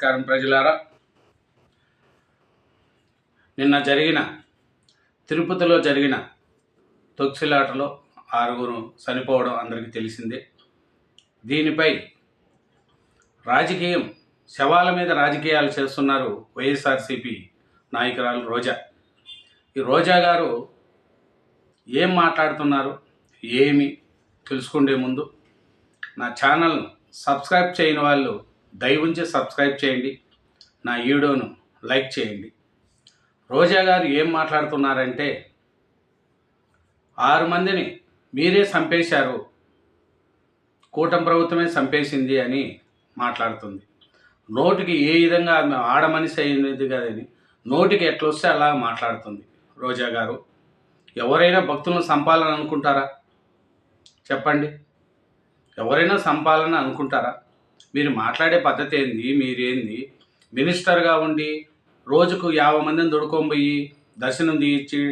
నమస్కారం ప్రజలారా. నిన్న జరిగిన తిరుపతిలో జరిగిన తొక్సిలాటలో ఆరుగురు చనిపోవడం అందరికీ తెలిసిందే. దీనిపై రాజకీయం శవాల మీద రాజకీయాలు చేస్తున్నారు వైఎస్ఆర్సీపీ నాయకురాలు రోజా. ఈ రోజా గారు ఏం మాట్లాడుతున్నారు ఏమి తెలుసుకుండే ముందు నా ఛానల్ను సబ్స్క్రైబ్ చేయని వాళ్ళు దయవుంచి సబ్స్క్రైబ్ చేయండి. నా వీడియోను లైక్ చేయండి. రోజా గారు ఏం మాట్లాడుతున్నారంటే ఆరు మందిని మీరే చంపేశారు కూటమి ప్రభుత్వమే చంపేసింది అని మాట్లాడుతుంది. నోటికి ఏ విధంగా ఆడమనిషి అయినది కాదని నోటికి ఎట్లొస్తే అలా మాట్లాడుతుంది రోజా గారు. ఎవరైనా భక్తులను చంపాలని అనుకుంటారా? చెప్పండి. ఎవరైనా చంపాలని అనుకుంటారా? మీరు మాట్లాడే పద్ధతి ఏంది? మీరేంది? మినిస్టర్గా ఉండి రోజుకు యాభై మందిని దొడుకోబోయి దర్శనం తీయించి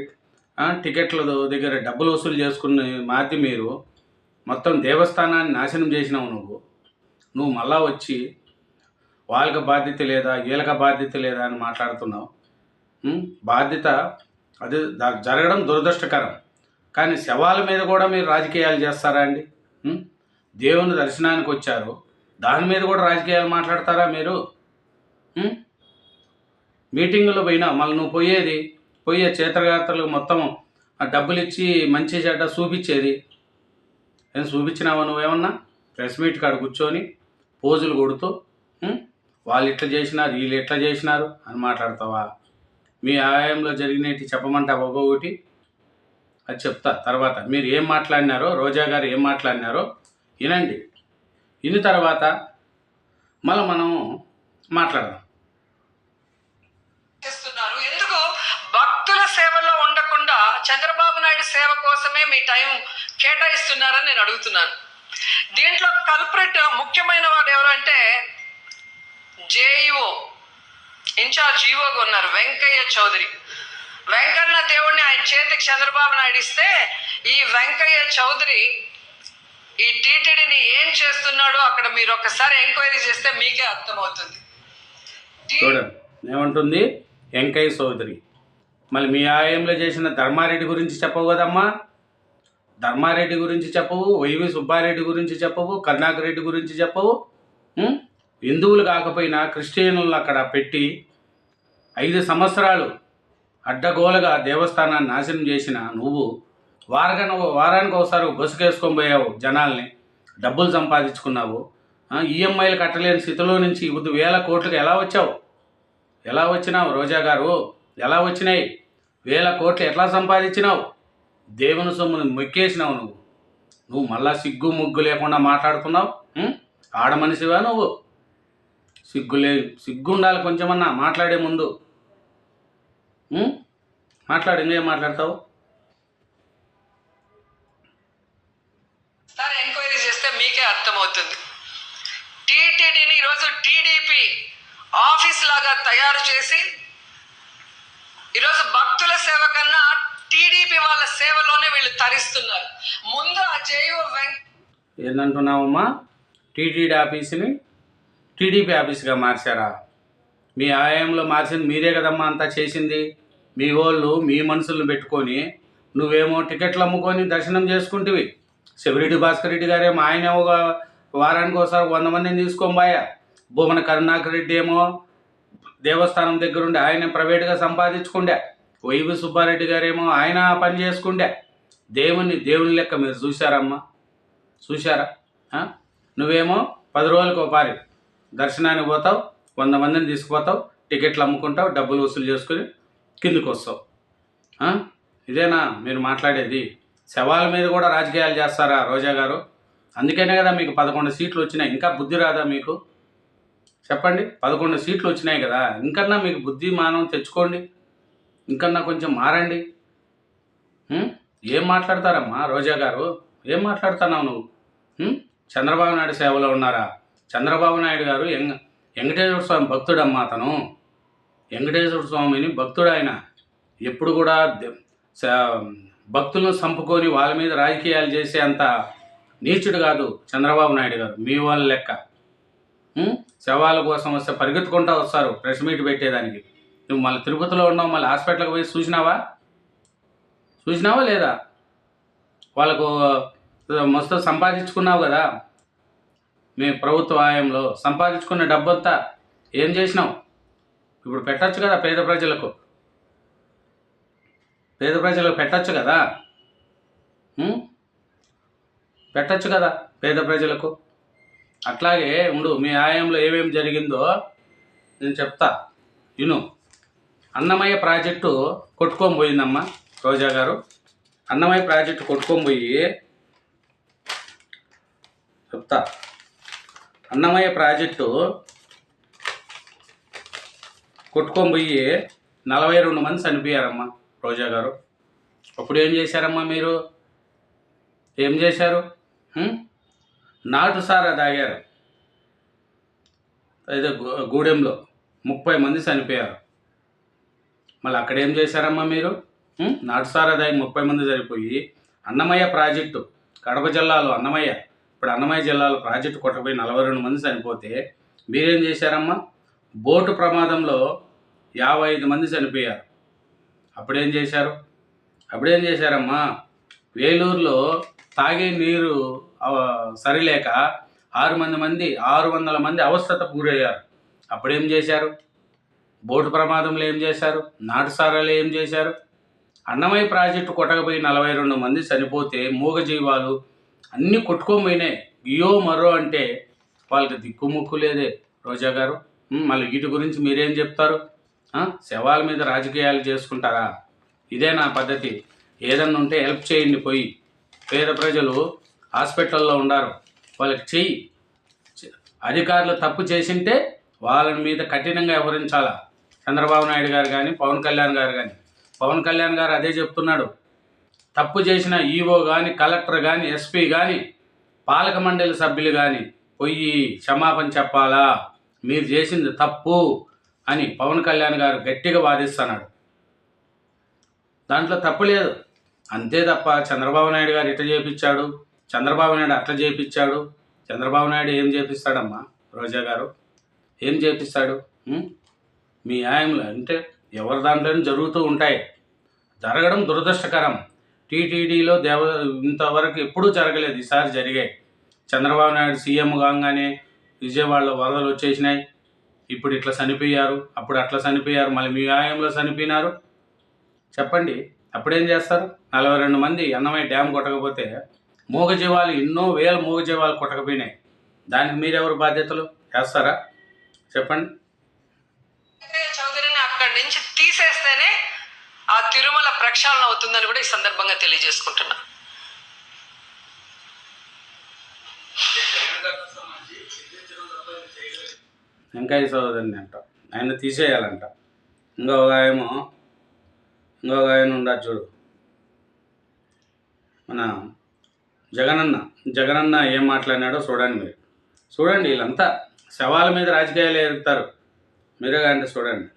టికెట్ల దగ్గర డబ్బులు వసూలు చేసుకుని మాది మీరు మొత్తం దేవస్థానాన్ని నాశనం చేసినావు నువ్వు. నువ్వు మళ్ళా వచ్చి వాళ్ళకి బాధ్యత లేదా వీళ్ళకి బాధ్యత లేదా అని మాట్లాడుతున్నావు. బాధ్యత అది జరగడం దురదృష్టకరం. కానీ శవాల మీద కూడా మీరు రాజకీయాలు చేస్తారా అండి? దేవుని దర్శనానికి వచ్చారు. దాని మీద కూడా రాజకీయాలు మాట్లాడతారా మీరు? మీటింగులో పోయినా మళ్ళీ నువ్వు పోయేది పోయే చేతగాత్రలకు మొత్తం ఆ డబ్బులు ఇచ్చి మంచి చెడ్డ చూపించేది. ఏం చూపించినావా నువ్వేమన్నా? ప్రెస్ మీట్ కాడ కూర్చొని పోజులు కొడుతూ వాళ్ళు ఇట్లా చేసినారు వీళ్ళు ఎట్లా చేసినారు అని మాట్లాడతావా? మీ ఆయంలో జరిగినవి చెప్పమంటావా ఒక్కొక్కటి. అది చెప్తా. తర్వాత మీరు ఏం మాట్లాడినారో రోజా గారు ఏం మాట్లాడినారో వినండి. ఇన్ని తర్వాత మళ్ళీ మనం మాట్లాడదాం. చేస్తున్నారు. ఎందుకు? భక్తుల సేవలో ఉండకుండా చంద్రబాబు నాయుడు సేవ కోసమే మీ టైం కేటాయిస్తున్నారని నేను అడుగుతున్నాను. దీంట్లో కల్ప్రిట్ ముఖ్యమైన వాడు ఎవరంటే జేఈఓ ఇన్ఛార్జ్ ఈఓగా ఉన్నారు వెంకయ్య చౌదరి. వెంకన్న దేవుడిని ఆయన చేతికి చంద్రబాబు నాయుడు ఇస్తే ఈ వెంకయ్య చౌదరి ఈ టీటీడీని ఏం చేస్తున్నాడో అక్కడ మీరు ఒకసారి ఎంక్వైరీ చేస్తే మీకే అర్థమవుతుంది. చూడండి ఏమంటుంది? వెంకయ్య సోదరి మళ్ళీ మీ ఆయంలో చేసిన ధర్మారెడ్డి గురించి చెప్పవు కదమ్మా? ధర్మారెడ్డి గురించి చెప్పవు వైవి సుబ్బారెడ్డి గురించి చెప్పవు కరుణాకర్ రెడ్డి గురించి చెప్పవు హిందువులు కాకపోయినా క్రిస్టియన్లను అక్కడ పెట్టి ఐదు సంవత్సరాలు అడ్డగోలుగా దేవస్థానాన్ని నాశనం చేసిన నువ్వు వారగన వారానికి ఒకసారి బస్సుకేసుకొని పోయావు జనాల్ని డబ్బులు సంపాదించుకున్నావు. ఈఎంఐలు కట్టలేని స్థితిలో నుంచి ఇది వేల కోట్లకు ఎలా వచ్చావు? ఎలా వచ్చినావు రోజా గారు? ఎలా వచ్చినాయి? వేల కోట్లు ఎట్లా సంపాదించినావు? దేవుని సొమ్మును మొక్కేసినావు నువ్వు. నువ్వు మళ్ళా సిగ్గు ముగ్గు లేకుండా మాట్లాడుతున్నావు? ఆడ మనిషివా నువ్వు? సిగ్గు లే సిగ్గు ఉండాలి కొంచెమన్నా మాట్లాడే ముందు. మాట్లాడు ఇంకేం మాట్లాడతావు సార్ ఎంక్వైరీ చేస్తే మీకే అర్థమవుతుంది టీటీడీని ఈరోజు టీడీపీ ఆఫీస్ లాగా తయారు చేసి ఈరోజు భక్తుల సేవ కన్నా టీడీపీ వాళ్ళ సేవలోనే వీళ్ళు తరిస్తున్నారు. ముందు ఆ జేఓ వెంక ఏందంటున్నావమ్మా? టీటీడీ ఆఫీస్ని టీడీపీ ఆఫీస్గా మార్చారా? మీ ఆయంలో మార్చింది మీరే కదమ్మా అంతా చేసింది. మీ వాళ్ళు మీ మనుషులను పెట్టుకొని నువ్వేమో టికెట్లు అమ్ముకొని దర్శనం చేసుకుంటివి. శివరెడ్డి భాస్కర్ రెడ్డి గారేమో ఆయన ఒక వారానికి ఒకసారి వంద మందిని తీసుకొని భూమన కరుణాకర్ రెడ్డి ఏమో దేవస్థానం దగ్గర ఉండే ఆయన ప్రైవేట్గా సంపాదించుకుండే. వైవి సుబ్బారెడ్డి గారేమో ఆయన పని చేసుకుండే. దేవుని దేవుని లెక్క మీరు చూశారమ్మా? చూశారా? నువ్వేమో పది రోజులకు ఒకపారి దర్శనానికి పోతావు వంద మందిని తీసుకుపోతావు టికెట్లు అమ్ముకుంటావు డబ్బులు వసూలు చేసుకుని కిందికి వస్తావు. ఇదేనా మీరు మాట్లాడేది? శవాల మీద కూడా రాజకీయాలు చేస్తారా రోజా గారు? అందుకనే కదా మీకు పదకొండు సీట్లు వచ్చినాయి. ఇంకా బుద్ధి రాదా మీకు? చెప్పండి. పదకొండు సీట్లు వచ్చినాయి కదా. ఇంకన్నా మీకు బుద్ధి మానం తెచ్చుకోండి. ఇంకన్నా కొంచెం మారండి. ఏం మాట్లాడతారమ్మా రోజా గారు? ఏం మాట్లాడుతున్నావు నువ్వు? చంద్రబాబు నాయుడు సేవలో ఉన్నారా? చంద్రబాబు నాయుడు గారు ఎంగ వెంకటేశ్వర స్వామి భక్తుడమ్మా అతను. వెంకటేశ్వర స్వామిని భక్తుడు ఆయన ఎప్పుడు కూడా భక్తులను చంపుకొని వాళ్ళ మీద రాజకీయాలు చేసే అంత నీచుడు కాదు చంద్రబాబు నాయుడు గారు. మీ వాళ్ళ లెక్క. శవాల కోసం వస్తే పరిగెత్తుకుంటా వస్తారు ప్రెస్ మీట్ పెట్టేదానికి. నువ్వు మళ్ళీ తిరుపతిలో ఉన్నావు మళ్ళీ హాస్పిటల్కి పోయి చూసినావా? చూసినావా లేదా? వాళ్ళకు మస్తు సంపాదించుకున్నావు కదా. మీ ప్రభుత్వ ఆయంలో సంపాదించుకున్న డబ్బంతా ఏం చేసినావు? ఇప్పుడు పెట్టచ్చు కదా పేద ప్రజలకు. పేద ప్రజలకు పెట్టచ్చు కదా? పెట్టచ్చు కదా పేద ప్రజలకు. అట్లాగే ఉండు మీ ఆయంలో ఏమేమి జరిగిందో నేను చెప్తా. విను అన్నమయ్య ప్రాజెక్టు కొట్టుకొని పోయిందమ్మా రోజా గారు. అన్నమయ్య ప్రాజెక్టు కొట్టుకొని పోయి చెప్తా. అన్నమయ్య ప్రాజెక్టు కొట్టుకొని పోయి నలభై రెండు మంది చనిపోయారమ్మా రోజా గారు. అప్పుడు ఏం చేశారమ్మా మీరు? ఏం చేశారు? నాటు సారా తాగారు. అయితే గూడెంలో ముప్పై మంది చనిపోయారు. మళ్ళీ అక్కడ ఏం చేశారమ్మా మీరు? నాటు సారా తాగి ముప్పై మంది చనిపోయి అన్నమయ్య ప్రాజెక్టు కడప జిల్లాలో అన్నమయ్య ఇప్పుడు అన్నమయ్య జిల్లాలో ప్రాజెక్టు కొట్టపోయి నలభై రెండు మంది చనిపోతే మీరేం చేశారమ్మా? బోటు ప్రమాదంలో యాభై ఐదు మంది చనిపోయారు. అప్పుడేం చేశారు? అప్పుడేం చేశారమ్మా? వేలూరులో తాగే నీరు సరిలేక ఆరు మంది మంది ఆరు వందల మంది అవస్థత గురయ్యారు అప్పుడేం చేశారు? బోటు ప్రమాదంలో ఏం చేశారు? నాటుసారాలు ఏం చేశారు? అన్నమయ్య ప్రాజెక్టు కొట్టకపోయి నలభై రెండు మంది చనిపోతే మూగజీవాలు అన్నీ కొట్టుకోపోయినాయి ఇయో మరో అంటే వాళ్ళకి దిక్కుముక్కు లేదే. రోజా గారు మళ్ళీ వీటి గురించి మీరేం చెప్తారు? శవాల మీద రాజకీయాలు చేసుకుంటారా? ఇదే నా పద్ధతి. ఏదన్నా ఉంటే హెల్ప్ చేయండి పోయి. పేద ప్రజలు హాస్పిటల్లో ఉన్నారు వాళ్ళకి చెయ్యి. అధికారులు తప్పు చేసింటే వాళ్ళ మీద కఠినంగా వ్యవహరించాలా చంద్రబాబు నాయుడు గారు కానీ పవన్ కళ్యాణ్ గారు కానీ పవన్ కళ్యాణ్ గారు అదే చెప్తున్నాడు. తప్పు చేసిన ఈఓ కానీ కలెక్టర్ కానీ ఎస్పీ కానీ పాలక మండలి సభ్యులు కానీ పోయి క్షమాపణ చెప్పాలా? మీరు చేసింది తప్పు అని పవన్ కళ్యాణ్ గారు గట్టిగా వాదిస్తున్నాడు. దాంట్లో తప్పు లేదు. అంతే తప్ప చంద్రబాబు నాయుడు గారు ఇట చేపించాడు. చంద్రబాబు నాయుడు అట్లా చేపించాడు చంద్రబాబు నాయుడు ఏం చేపిస్తాడమ్మా? రోజా గారు ఏం చేపిస్తాడు? మీ న్యాయంలో అంటే ఎవరి దాంట్లోనే జరుగుతూ ఉంటాయి. జరగడం దురదృష్టకరం. టీటీడీలో దేవ ఇంతవరకు ఎప్పుడూ జరగలేదు. ఈసారి జరిగాయి. చంద్రబాబు నాయుడు సీఎం కాగానే విజయవాడలో వరదలు వచ్చేసినాయి. ఇప్పుడు ఇట్లా చనిపోయారు. అప్పుడు అట్లా చనిపోయారు. మళ్ళీ మీ ఆయంలో చనిపోయినారు. చెప్పండి. అప్పుడేం చేస్తారు? నలభై రెండు మంది అన్నమయ్య డ్యామ్ కొట్టకపోతే మూగజీవాలు ఎన్నో వేల మూగజీవాలు కొట్టకపోయినాయి. దానికి మీరెవరు బాధ్యతలు? చేస్తారా? చెప్పండి. చౌదరిని అక్కడి నుంచి తీసేస్తేనే ఆ తిరుమల ప్రక్షాళన అవుతుందని కూడా ఈ సందర్భంగా తెలియజేసుకుంటున్నా. వెంకయ్య సోదరిని అంట. ఆయన తీసేయాలంట. ఇంకొక ఏమో ఇంకొక ఆయన ఉండదు చూడు. మన జగనన్న జగనన్న ఏం మాట్లాడినాడో చూడండి మీరు. చూడండి వీళ్ళంతా శవాల మీద రాజకీయాలు ఎరుగుతారు మీరే అంటే చూడండి.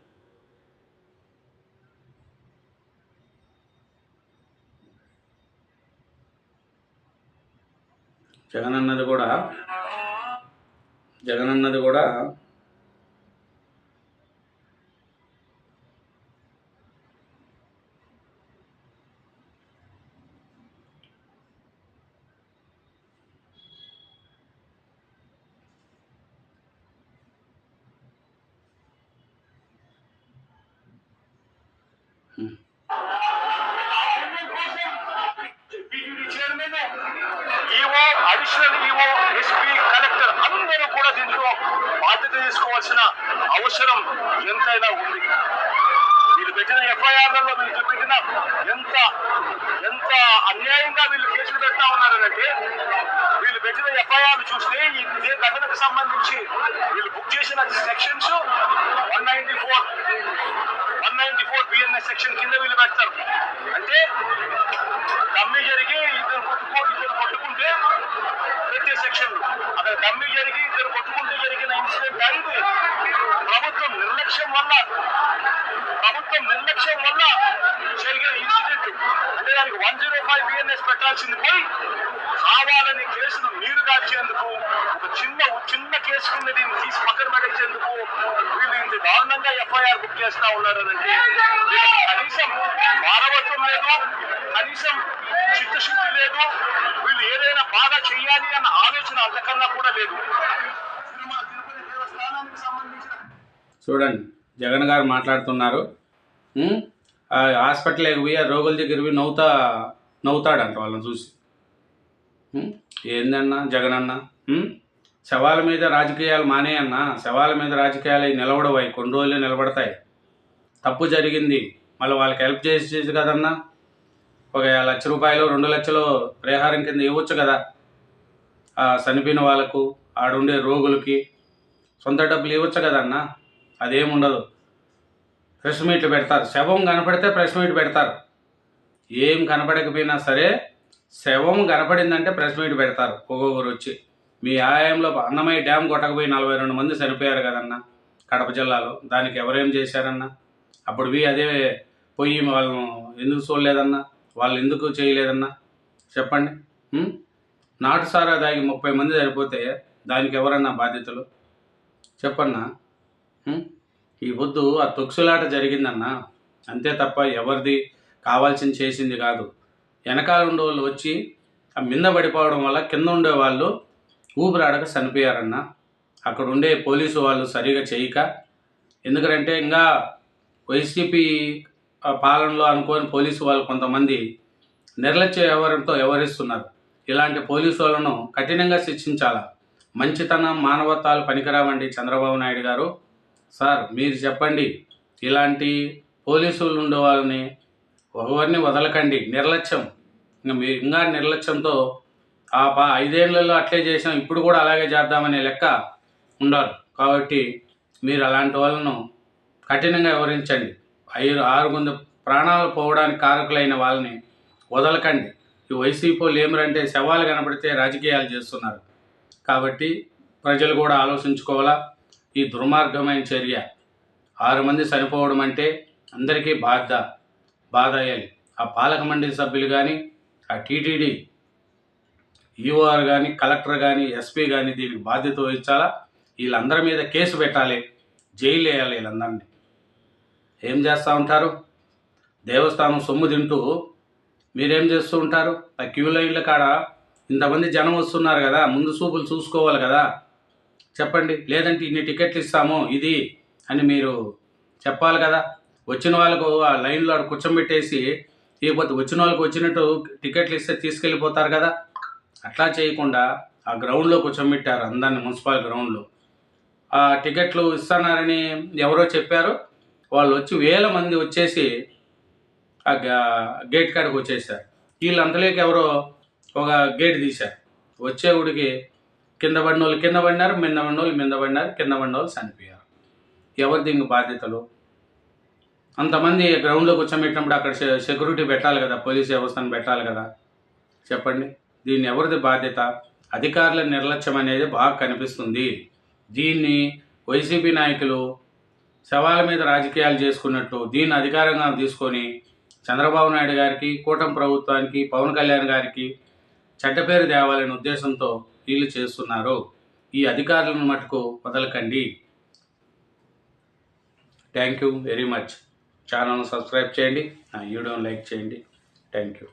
జగనన్నది కూడా జగనన్నది కూడా అడిషనల్ ఈఓ ఎస్పీ కలెక్టర్ అందరూ కూడా దీంట్లో బాధ్యత తీసుకోవాల్సిన అవసరం ఎంతైనా ఉంది. వీళ్ళు పెట్టిన ఎఫ్ఐఆర్లలో వీళ్ళు పెట్టిన ఎంత ఎంత అన్యాయంగా వీళ్ళు కేసులు పెడతా ఉన్నారంటే వీళ్ళు పెట్టిన ఎఫ్ఐఆర్ చూస్తే ఈ ఇదే ఘటనకు సంబంధించి వీళ్ళు బుక్ చేసిన sections one ninety four one ninety four BNS section కింద వీళ్ళు పెడతారు. అంటే కమ్మి జరిగి పెట్టే అక్కడ డమ్మి జరిగి ఇద్దరు కొట్టుకుంటూ జరిగిన ఇన్సిడెంట్ అయింది. ప్రభుత్వం నిర్లక్ష్యం వల్ల ప్రభుత్వం నిర్లక్ష్యం వల్ల జరిగిన ఇన్సిడెంట్. అంటే దానికి వన్ జీరో ఫైవ్ బిఎన్ఎస్ పెట్టాల్సింది పోయి కావాలని కేసును నీరు దాచేందుకు ఒక చిన్న చిన్న కేసు కింద దీన్ని తీసి పక్కన పడేసేందుకు వీళ్ళు ఇంత దారుణంగా ఎఫ్ఐఆర్ బుక్ చేస్తా ఉన్నారనంటే వీళ్ళకి కనీసం మానవత్వం లేదు కనీసం చిత్తశుద్ధి లేదు వీళ్ళు ఏదైనా బాగా చెయ్యాలి అన్న ఆలోచన అంతకన్నా కూడా లేదు. తిరుమల తిరుపతి దేవస్థానానికి సంబంధించిన చూడండి జగన్ గారు మాట్లాడుతున్నారు. హాస్పిటల్కి పోయి ఆ రోగుల దగ్గర పోయి నవ్వుతా నవ్వుతాడంట వాళ్ళని చూసి? ఏందన్నా జగన్ అన్న? శవాల మీద రాజకీయాలు మానేయన్నా శవాల మీద రాజకీయాలు అవి నిలబడవు అవి కొన్ని రోజులే నిలబడతాయి. తప్పు జరిగింది మళ్ళీ వాళ్ళకి హెల్ప్ చేసేది కదన్నా? ఒక లక్ష రూపాయలు రెండు లక్షలు పరిహారం కింద ఇవ్వచ్చు కదా? చనిపోయిన వాళ్ళకు ఆడుండే రోగులకి సొంత డబ్బులు ఇవ్వచ్చు కదన్నా? అదేముండదు. ప్రెస్ మీట్లు పెడతారు. శవం కనపడితే ప్రెస్ మీట్ పెడతారు. ఏం కనపడకపోయినా సరే శవం కనపడిందంటే ప్రెస్ మీట్ పెడతారు. ఒక్కొక్కరు వచ్చి. మీ ఆయంలో అన్నమయ్య డ్యామ్ కొట్టకపోయి నలభై రెండు మంది చనిపోయారు కదన్నా కడప జిల్లాలో. దానికి ఎవరేం చేశారన్నా? అప్పుడు పోయి అదే పోయి వాళ్ళను ఎందుకు చూడలేదన్నా? వాళ్ళు ఎందుకు చేయలేదన్నా? చెప్పండి. నాటు సారా దాగి ముప్పై మంది సరిపోతే దానికి ఎవరన్నా బాధ్యతలు? చెప్పన్నా. ఈ పొద్దు ఆ తొక్సులాట జరిగిందన్న. అంతే తప్ప ఎవరిది కావాల్సింది చేసింది కాదు. వెనకాల ఉండే వాళ్ళు వచ్చి ఆ మింద పడిపోవడం వల్ల కింద ఉండే వాళ్ళు ఊపిరాడక చనిపోయారన్న. అక్కడ ఉండే పోలీసు వాళ్ళు సరిగా చేయక ఎందుకంటే ఇంకా వైసీపీ పాలనలో అనుకోని పోలీసు వాళ్ళు కొంతమంది నిర్లక్ష్య వ్యవహారంతో వ్యవహరిస్తున్నారు. ఇలాంటి పోలీసు వాళ్ళను కఠినంగా శిక్షించాలా? మంచితనం మానవత్వాలు పనికిరావండి చంద్రబాబు నాయుడు గారు. సార్ మీరు చెప్పండి ఇలాంటి పోలీసులు ఉండే వాళ్ళని ఒకరిని వదలకండి? నిర్లక్ష్యం. ఇంకా మీరు ఇంకా నిర్లక్ష్యంతో ఆ పా ఐదేళ్ళలో అట్లే చేసాం ఇప్పుడు కూడా అలాగే చేద్దామనే లెక్క ఉండరు. కాబట్టి మీరు అలాంటి వాళ్ళను కఠినంగా వివరించండి. ఐదు ఆరు మంది ప్రాణాలు పోవడానికి కారకులైన వాళ్ళని వదలకండి. ఈ వైసీపీ వాళ్ళు ఏమరంటే శవాలు కనపడితే రాజకీయాలు చేస్తున్నారు. కాబట్టి ప్రజలు కూడా ఆలోచించుకోవాలా? ఈ దుర్మార్గమైన చర్య. ఆరు మంది చనిపోవడం అంటే అందరికీ బాధ బాధ అయ్యాలి. ఆ పాలక మండలి సభ్యులు కానీ ఆ టీటీడీ ఈఓఆర్ కానీ కలెక్టర్ కానీ ఎస్పీ కానీ దీనికి బాధ్యత వహించాలా? వీళ్ళందరి మీద కేసు పెట్టాలి. జైలు వేయాలి వీళ్ళందరినీ. ఏం చేస్తూ ఉంటారు? దేవస్థానం సొమ్ము తింటూ మీరేం చేస్తూ ఉంటారు? ఆ క్యూ లైన్ల కాడ ఇంతమంది జనం వస్తున్నారు కదా ముందు చూపులు చూసుకోవాలి కదా. చెప్పండి లేదంటే ఇన్ని టికెట్లు ఇస్తాము ఇది అని మీరు చెప్పాలి కదా. వచ్చిన వాళ్ళకు ఆ లైన్లో ఆడ కూర్చోబెట్టేసి లేకపోతే వచ్చిన వాళ్ళకి వచ్చినట్టు టికెట్లు ఇస్తే తీసుకెళ్ళిపోతారు కదా. అట్లా చేయకుండా ఆ గ్రౌండ్లో కూర్చోబెట్టారు అందరిని మున్సిపల్ గ్రౌండ్లో ఆ టికెట్లు ఇస్తున్నారని ఎవరో చెప్పారు. వాళ్ళు వచ్చి వేల మంది వచ్చేసి ఆ గేట్ కాడికి వచ్చేసారు. వీళ్ళంతలోకి ఎవరో ఒక గేట్ తీశారు. వచ్చేవుడికి కింద పడిన వాళ్ళు కింద పడినారు మింద పడిన వాళ్ళు మింద పడినారు కింద పడిన వాళ్ళు చనిపోయారు. ఎవరు దీనికి బాధ్యతలు? అంతమంది గ్రౌండ్లో కూర్చోబెట్టినప్పుడు అక్కడ సెక్యూరిటీ పెట్టాలి కదా పోలీస్ వ్యవస్థను పెట్టాలి కదా? చెప్పండి. దీన్ని ఎవరిది బాధ్యత? అధికారుల నిర్లక్ష్యం అనేది బాగా కనిపిస్తుంది. దీన్ని వైసీపీ నాయకులు శవాల మీద రాజకీయాలు చేసుకున్నట్టు దీన్ని అధికారంగా తీసుకొని చంద్రబాబు నాయుడు గారికి కూటమి ప్రభుత్వానికి పవన్ కళ్యాణ్ గారికి చెడ్డ పేరు తేవాలనే ఉద్దేశంతో వీళ్ళు చేస్తున్నారు. ఈ అధికారులను మటుకు వదలకండి. Thank you very much. ఛానల్ను సబ్స్క్రైబ్ చేయండి. నా వీడియోని లైక్ చేయండి. Thank you.